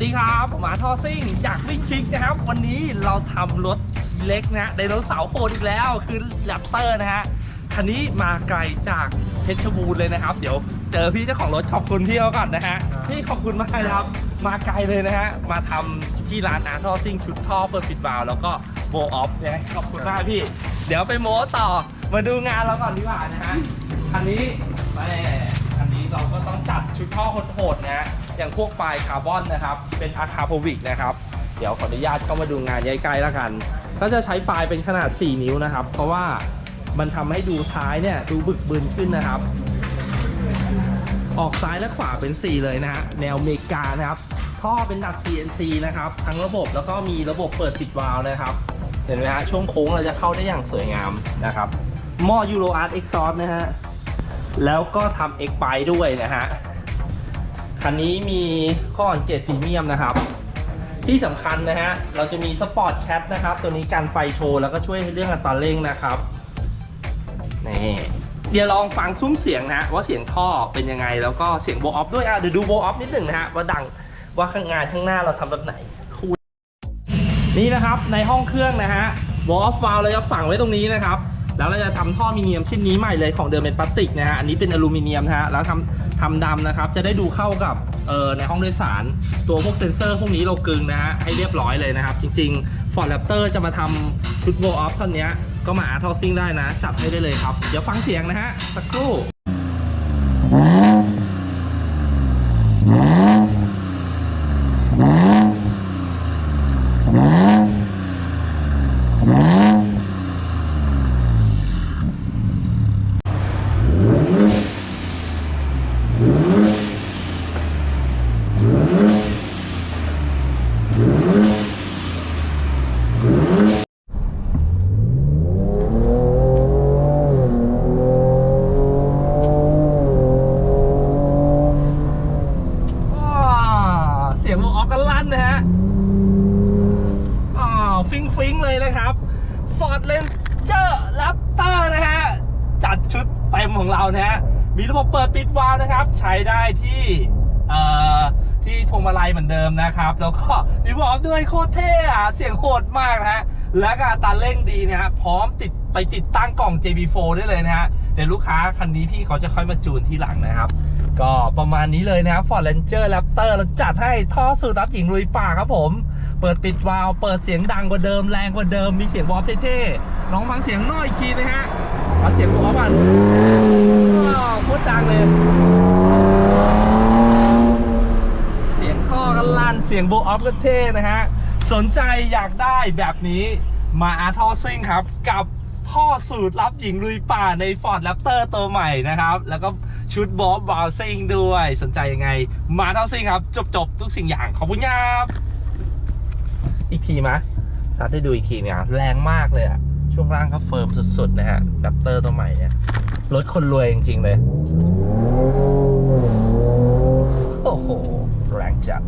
สดีครับผมอาร์ทอซิ่งจากวิ่งคลิกนะครับ วันนี้เราทำรถทีเล็กนะฮะไดโนเสาร์โหดอีกแล้วคือแรปเตอร์นะฮะคันนี้มาไกลจากเพชรบูรณ์เลยนะครับ เดี๋ยวเจอพี่เจ้าของรถขอบคุณพี่เขาก่อนนะฮะพี่ขอบคุณมากครับ มาไกลเลยนะฮะมาทำที่ร้านอาร์ทอซิ่งชุดท่อเปิดปิดวาล์วแล้วก็โบออฟนะขอบคุณมากพี่ เดี๋ยวไปโม้ต่อมาดูงานเราก่อนดีกว่านะฮะคันนี้แม่คันนี้เราก็ต้องจัดชุดท่อโหดๆนะฮะ อย่างพวกปลายคาร์บอนนะครับ เป็นอาคาโพวิกนะครับ เดี๋ยวขออนุญาตเข้ามาดูงานใกล้ๆแล้วกัน ก็จะใช้ปลายเป็นขนาด 4 นิ้วนะครับ เพราะว่ามันทำให้ดูท้ายเนี่ยดูบึกบึนขึ้นนะครับ ออกซ้ายและขวาเป็น 4 เลยนะฮะ แนวเมกานะครับ ท่อเป็นดัก CNC นะครับ ทั้งระบบแล้วก็มีระบบเปิดปิดวาล์วนะครับ เห็นไหมฮะ ช่วงโค้งเราจะเข้าได้อย่างสวยงามนะครับ หม้อ Euro Art Exhaust นะฮะ แล้วก็ทำ X ไปด้วยนะฮะ คันนี้มีข้อสังเกตพรีเมียมนะครับ ที่สำคัญนะฮะ เราจะมีสปอร์ตแคทนะครับ ตัวนี้การไฟโชว์แล้วก็ช่วยเรื่องอัตราเร่งนะครับ นี่เดี๋ยวลองฟังซุ้มเสียงนะฮะว่าเสียงท่อเป็นยังไง แล้วก็เสียงโบออฟด้วยอะเดี๋ยวดูโบออฟนิดหนึ่งนะฮะว่าดังว่าข้างงานข้างหน้าเราทำแบบไหนคูณนี่นะครับในห้องเครื่องนะฮะโบออฟวาลเราจะฝังไว้ตรงนี้นะครับ แล้วเราจะทำท่อมิเนียมชิ้นนี้ใหม่เลยของเดิมเป็นพลาสติกนะฮะอันนี้เป็นอลูมิเนียมนะฮะแล้วทำทำดำนะครับ จะได้ดูเข้ากับเอ่อในห้องโดยสาร ตัวพวกเซนเซอร์พวกนี้เรากึงนะฮะให้เรียบร้อยเลยนะครับ จริงๆ Ford Raptor จะมาทำชุดโบออฟท่อนนี้ก็มาอาร์ทอซิ่งได้นะ จัดให้ได้เลยครับ เดี๋ยวฟังเสียงนะฮะสักครู่อ่าเสียงโบออฟกันลั่นนะฮะอ่า ฟิงเลยนะครับ Ford Ranger Raptor นะฮะ จัดชุดเต็มของเรานะฮะ มีระบบเปิดปิดวาล์วนะครับ ใช้ได้ที่เอ่อที่พวงมาลัยเหมือนเดิมนะครับ แล้วก็มีบอกด้วยโคตรเท่อะเสียงโหดมากนะฮะ และก็อัตราเร่งดีนะฮะ พร้อมติดไปติดตั้งกล่อง JB4 ได้เลยนะฮะ เดี๋ยวลูกค้าคันนี้พี่เขาจะค่อยมาจูนที่หลังนะครับ ก็ประมาณนี้เลยนะครับ Ford Ranger Raptor เราจัดให้ท่อสูดรับหญิงลุยป่าครับผม เปิดปิดวาล์วเปิดเสียงดังกว่าเดิมแรงกว่าเดิมมีเสียงวอลเท่ๆลองฟังเสียงน้อยอีนะฮะเอาเสียงวอลก่อนว้าวโคตรดังเลย เสียงท่อก็ลั่นเสียงโบออฟก็เท่นะฮะสนใจอยากได้แบบนี้มาอาร์ทอซิ่งครับ กับท่อสูตรรับหญิงลุยป่าใน Ford Raptor ตัวใหม่นะครับ แล้วก็ ชุดบอบวาลซิงด้วย สนใจยังไง มาเท่าซิ่งครับ จบจบทุกสิ่งอย่าง ขอบคุณครับ อีกทีมะซัดได้ดูอีกทีเนี่ยแรงมากเลยอะช่วงล่างก็เฟิร์มสุดๆ นะฮะดับเตอร์ตัวใหม่เนี่ย รถคนรวยจริงๆเลย โอ้โห แรงจัด